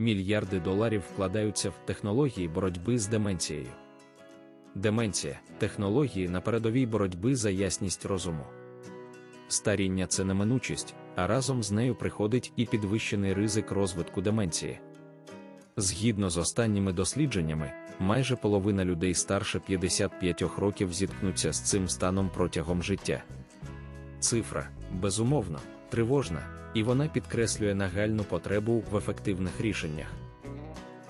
мільярди доларів вкладаються в технології боротьби з деменцією. Деменція технології на передовій боротьби за ясність розуму. Старіння це неминучість, а разом з нею приходить і підвищений ризик розвитку деменції. Згідно з останніми дослідженнями, майже половина людей старше 55 років зіткнуться з цим станом протягом життя. Цифра, безумовно, тривожна, і вона підкреслює нагальну потребу в ефективних рішеннях.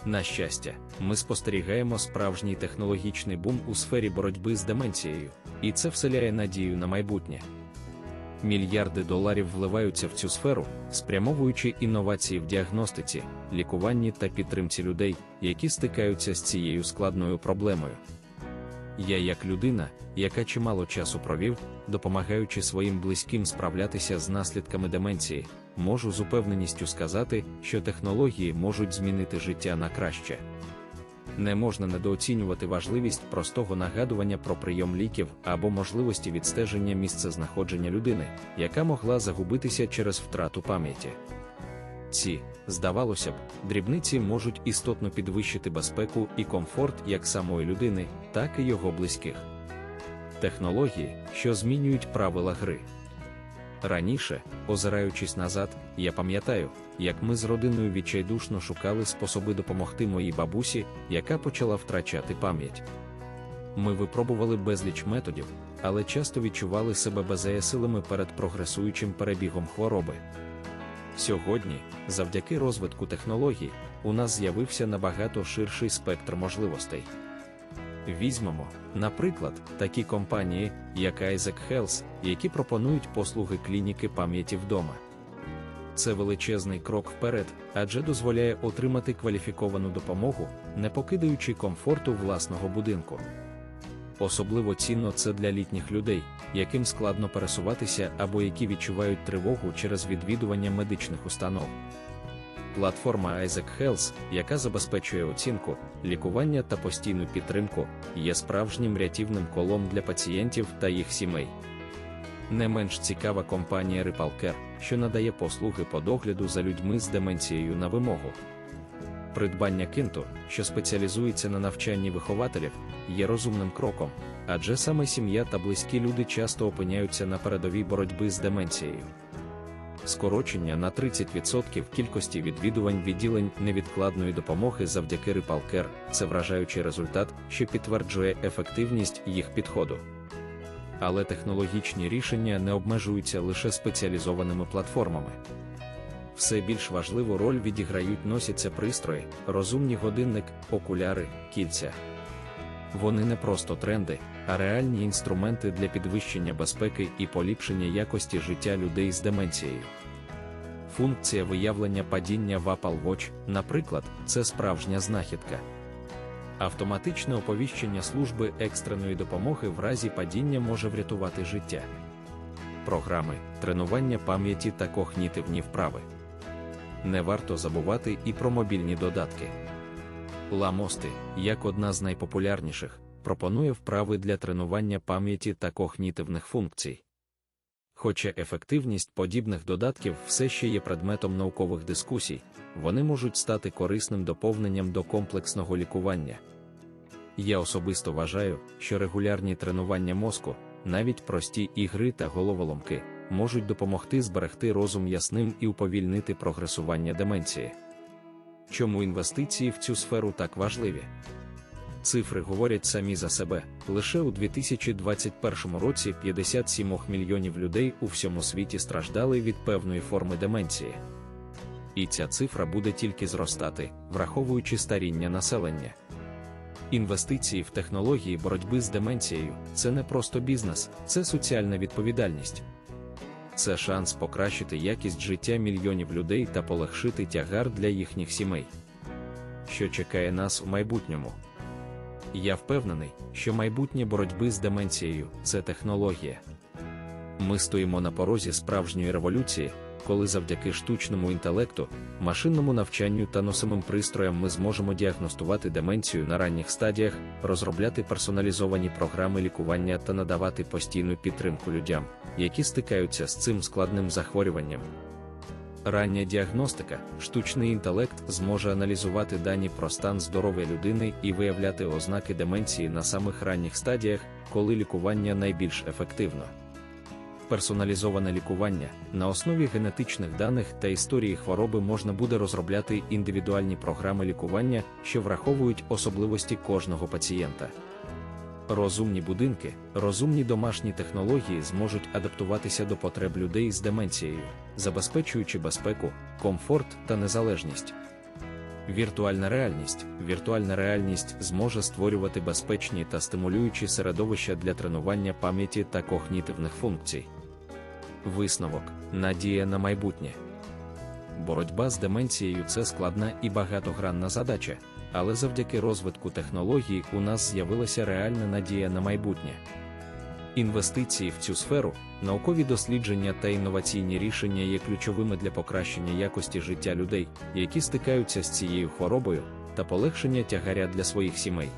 На щастя, ми спостерігаємо справжній технологічний бум у сфері боротьби з деменцією, і це вселяє надію на майбутнє. Мільярди доларів вливаються в цю сферу, спрямовуючи інновації в діагностиці, лікуванні та підтримці людей, які стикаються з цією складною проблемою. Я, як людина, яка чимало часу провів, допомагаючи своїм близьким справлятися з наслідками деменції, можу з упевненістю сказати, що технології можуть змінити життя на краще. Не можна недооцінювати важливість простого нагадування про прийом ліків або можливості відстеження місцезнаходження людини, яка могла загубитися через втрату пам'яті. Ці, здавалося б, дрібниці можуть істотно підвищити безпеку і комфорт як самої людини, так і його близьких. Технології, що змінюють правила гри. Раніше, озираючись назад, я пам'ятаю, як ми з родиною відчайдушно шукали способи допомогти моїй бабусі, яка почала втрачати пам'ять. Ми випробували безліч методів, але часто відчували себе беззаєсилими перед прогресуючим перебігом хвороби. Сьогодні, завдяки розвитку технологій, у нас з'явився набагато ширший спектр можливостей. Візьмемо, наприклад, такі компанії, як Isaac Health, які пропонують послуги клініки пам'яті вдома. Це величезний крок вперед, адже дозволяє отримати кваліфіковану допомогу, не покидаючи комфорту власного будинку. Особливо цінно це для літніх людей, яким складно пересуватися або які відчувають тривогу через відвідування медичних установ. Платформа Isaac Health, яка забезпечує оцінку, лікування та постійну підтримку, є справжнім рятівним колом для пацієнтів та їх сімей. Не менш цікава компанія Ripalcare, що надає послуги по догляду за людьми з деменцією на вимогу. Придбання кинту, що спеціалізується на навчанні вихователів, є розумним кроком, адже саме сім'я та близькі люди часто опиняються на передовій боротьби з деменцією. Скорочення на 30% кількості відвідувань відділень невідкладної допомоги завдяки Ripalcare – це вражаючий результат, що підтверджує ефективність їх підходу. Але технологічні рішення не обмежуються лише спеціалізованими платформами. Все більш важливу роль відіграють носяться пристрої, розумні годинник, окуляри, кільця. Вони не просто тренди, а реальні інструменти для підвищення безпеки і поліпшення якості життя людей з деменцією. Функція виявлення падіння в Apple Watch, наприклад, це справжня знахідка. Автоматичне оповіщення служби екстреної допомоги в разі падіння може врятувати життя. Програми, тренування пам'яті та когнітивні вправи. Не варто забувати і про мобільні додатки. Ламости, як одна з найпопулярніших, пропонує вправи для тренування пам'яті та когнітивних функцій. Хоча ефективність подібних додатків все ще є предметом наукових дискусій, вони можуть стати корисним доповненням до комплексного лікування. Я особисто вважаю, що регулярні тренування мозку, навіть прості ігри та головоломки, можуть допомогти зберегти розум ясним і уповільнити прогресування деменції. Чому інвестиції в цю сферу так важливі? Цифри говорять самі за себе. Лише у 2021 році 57 мільйонів людей у всьому світі страждали від певної форми деменції. І ця цифра буде тільки зростати, враховуючи старіння населення. Інвестиції в технології боротьби з деменцією це не просто бізнес, це соціальна відповідальність. Це шанс покращити якість життя мільйонів людей та полегшити тягар для їхніх сімей. Що чекає нас у майбутньому? Я впевнений, що майбутнє боротьби з деменцією це технологія. Ми стоїмо на порозі справжньої революції, коли завдяки штучному інтелекту, машинному навчанню та носимим пристроям ми зможемо діагностувати деменцію на ранніх стадіях, розробляти персоналізовані програми лікування та надавати постійну підтримку людям, які стикаються з цим складним захворюванням. Рання діагностика, штучний інтелект зможе аналізувати дані про стан здоров'я людини і виявляти ознаки деменції на самих ранніх стадіях, коли лікування найбільш ефективно. Персоналізоване лікування на основі генетичних даних та історії хвороби можна буде розробляти індивідуальні програми лікування, що враховують особливості кожного пацієнта. Розумні будинки, розумні домашні технології зможуть адаптуватися до потреб людей з деменцією, забезпечуючи безпеку, комфорт та незалежність. Віртуальна реальність. Віртуальна реальність зможе створювати безпечні та стимулюючі середовища для тренування пам'яті та когнітивних функцій. Висновок надія на майбутнє. Боротьба з деменцією це складна і багатогранна задача, але завдяки розвитку технологій у нас з'явилася реальна надія на майбутнє. Інвестиції в цю сферу, наукові дослідження та інноваційні рішення є ключовими для покращення якості життя людей, які стикаються з цією хворобою, та полегшення тягаря для своїх сімей.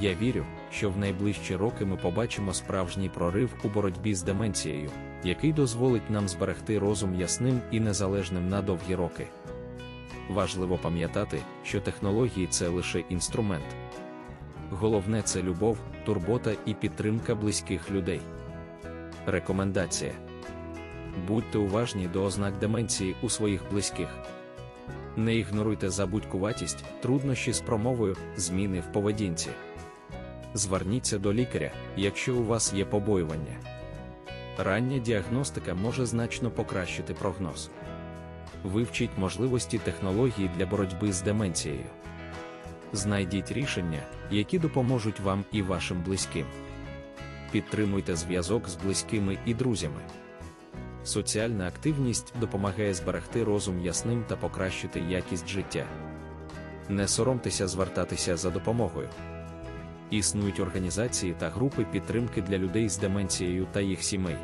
Я вірю, що в найближчі роки ми побачимо справжній прорив у боротьбі з деменцією, який дозволить нам зберегти розум ясним і незалежним на довгі роки. Важливо пам'ятати, що технології це лише інструмент. Головне це любов, турбота і підтримка близьких людей. Рекомендація: будьте уважні до ознак деменції у своїх близьких. Не ігноруйте забудькуватість, труднощі з промовою, зміни в поведінці. Зверніться до лікаря, якщо у вас є побоювання. Рання діагностика може значно покращити прогноз. Вивчіть можливості технологій для боротьби з деменцією. Знайдіть рішення, які допоможуть вам і вашим близьким. Підтримуйте зв'язок з близькими і друзями. Соціальна активність допомагає зберегти розум ясним та покращити якість життя. Не соромтеся звертатися за допомогою. Існують організації та групи підтримки для людей з деменцією та їх сімей.